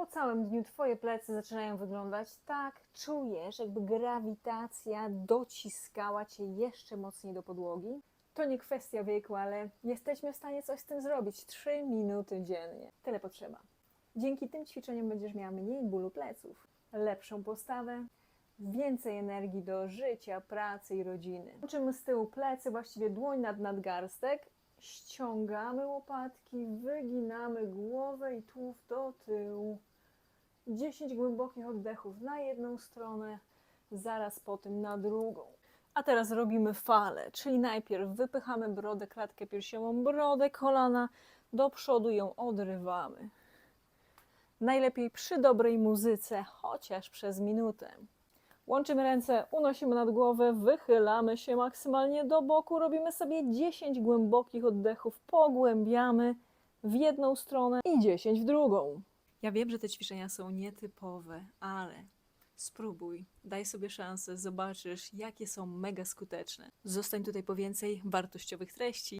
po całym dniu Twoje plecy zaczynają wyglądać tak, czujesz, jakby grawitacja dociskała Cię jeszcze mocniej do podłogi. To nie kwestia wieku, ale jesteśmy w stanie coś z tym zrobić. 3 minuty dziennie. Tyle potrzeba. Dzięki tym ćwiczeniom będziesz miała mniej bólu pleców, lepszą postawę, więcej energii do życia, pracy i rodziny. Łączymy z tyłu plecy, właściwie dłoń nad nadgarstek, ściągamy łopatki, wyginamy głowę i tułów do tyłu. 10 głębokich oddechów na jedną stronę, zaraz po tym na drugą. A teraz robimy falę, czyli najpierw wypychamy brodę, klatkę piersiową, brodę, kolana do przodu ją odrywamy. Najlepiej przy dobrej muzyce, chociaż przez minutę. Łączymy ręce, unosimy nad głowę, wychylamy się maksymalnie do boku, robimy sobie 10 głębokich oddechów, pogłębiamy w jedną stronę i 10 w drugą. Ja wiem, że te ćwiczenia są nietypowe, ale spróbuj, daj sobie szansę, zobaczysz, jakie są mega skuteczne. Zostań tutaj po więcej wartościowych treści.